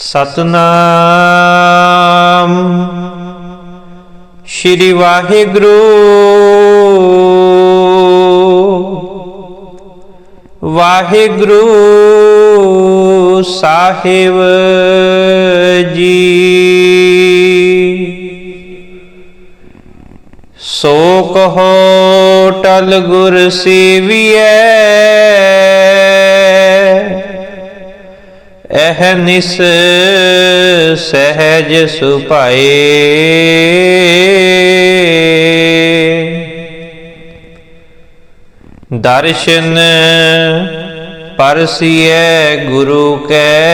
ਸਤਨਾਮ। ਸ਼੍ਰੀ ਵਾਹਿਗੁਰੂ। ਵਾਹਿਗੁਰੂ ਸਾਹਿਬ ਜੀ। ਸੋ ਕਹੋ ਟਲ ਗੁਰ ਸੇਵੀਐ। ਇਹ ਨਿਸ ਸਹਿਜ ਸੁਭਾਏ। ਦਰਸ਼ਨ ਪਰਸੀਐ ਗੁਰੂ ਕੈ।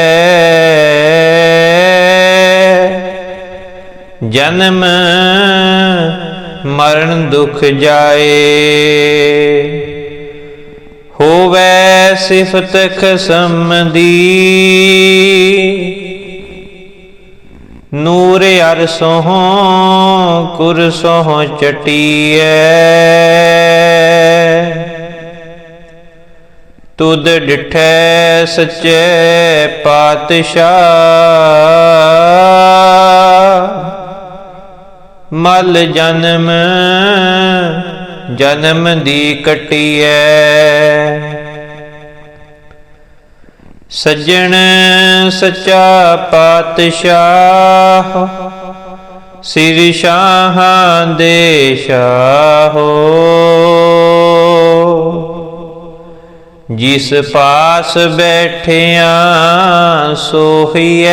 ਜਨਮ ਮਰਨ ਦੁਖ ਜਾਏ। ਹੋਵੇ ਸਿਫਤ ਖਸਮ ਦੀ ਨੂਰ ਅਰਸੋਂ ਕੁਰਸੋਂ ਚਟੀਐ। ਤੁਧ ਡਿਠੈ ਸੱਚੇ ਪਾਤਸ਼ਾਹ। ਮਲ ਜਨਮ ਜਨਮ ਦੀ ਕਟੀਐ। ਸੱਜਣ ਸੱਚਾ ਪਾਤਸ਼ਾਹ ਸਿਰ ਸ਼ਾਹਾਂ ਦੇ ਸ਼ਾਹੋ ਜਿਸ ਪਾਸ ਬੈਠਿਆਂ ਸੋਹੀਐ।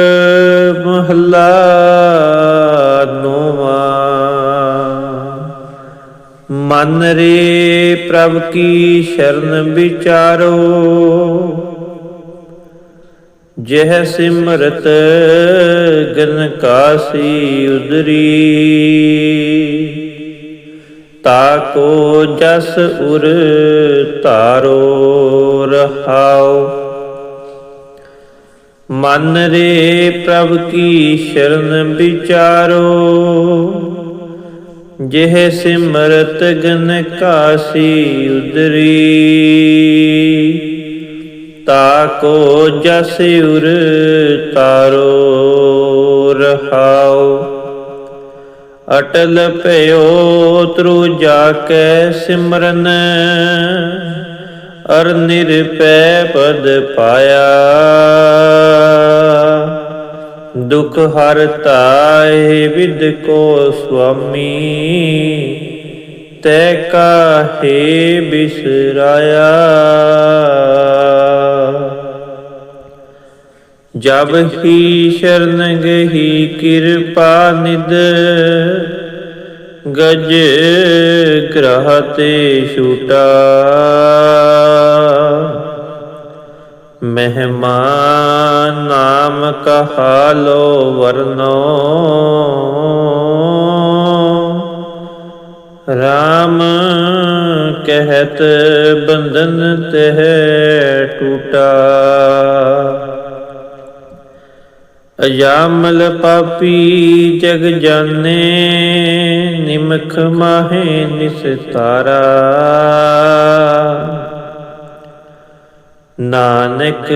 ਮਹਲਾ ਨੋਵਾ। ਮਨ ਰੇ ਪ੍ਰਭ ਕੀ ਸ਼ਰਨ ਵਿਚਾਰੋ। ਜਹ ਸਿਮਰਤ ਗਨ ਕਾਸੀ ਉਦਰੀ। ਤਾ ਕੋ ਜਸ ਉਰ ਤਾਰੋ ਰਹਾਓ ਮਨ ਰੇ ਪ੍ਰਭ ਕੀ ਸ਼ਰਨ ਵਿਚਾਰੋ। ਜਿਹ ਸਿਮਰਤ ਗਨ ਕਾਸੀ ਉਦਰੀ। ਤਾ ਕੋ ਜਸ ਉਰ ਤਾਰੋ ਰਹਾਓ ਅਟਲ ਭਇਓ ਤਰੂ ਜਾ ਕੇ ਸਿਮਰਨ। ਅਰ ਨਿਰਪੈ ਪਦ ਪਾਇਆ। ਦੁਖ ਹਰ ਹਰਤਾਏ ਵਿਦ ਕੋ ਸੁਆਮੀ, ਤੈ ਕਾਹੇ ਬਿਸਰਾਇਆ। ਜਬ ਹੀ ਸ਼ਰਨ ਗਹੀ ਕਿਰਪਾ ਨਿਦ, ਗਜ ਗ੍ਰਹ ਛੂਟਾ। ਮਹਿਮਾਨ ਨਾਮ ਕਹਾ ਲੋ ਵਰਨੋ। RAM ਕਹਿਤ ਬੰਧਨ ਤਹਿ ਟੂਟਾ। ਅਜਾਮਲ ਪਾਪੀ ਜਗ ਜਾਣੇ, ਨਿਮਖ ਮਾਹੇ ਨਿਸਤਾਰਾ। ਨਾਨਕ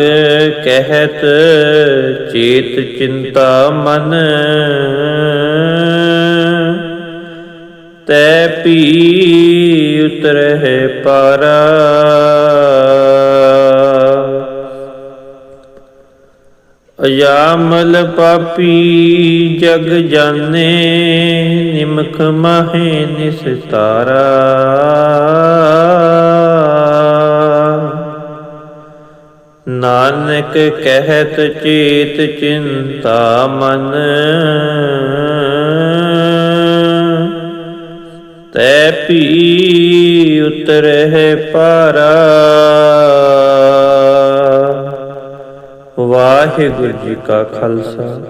ਕਹਿਤ ਚੇਤ ਚਿੰਤਾ ਮਨ। ਤੈ ਪੀ ਉਤਰਹਿ ਪਾਰਾ। ਅਜਾਮਲ ਪਾਪੀ ਜਗ ਜਾਣੇ, ਨਿਮਖ ਮਾਹੇ ਨਿਸਤਾਰਾ। ਨਾਨਕ ਕਹਿਤ ਚੇਤ ਚਿੰਤਾ ਮਨ। ਤੈ ਭੀ ਉਤਰਹਿ ਪਾਰਾ। ਵਾਹਿਗੁਰੂ ਜੀ ਕਾ ਖਾਲਸਾ।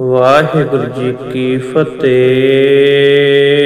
ਵਾਹਿਗੁਰੂ ਜੀ ਕੀ ਫਤਿਹ।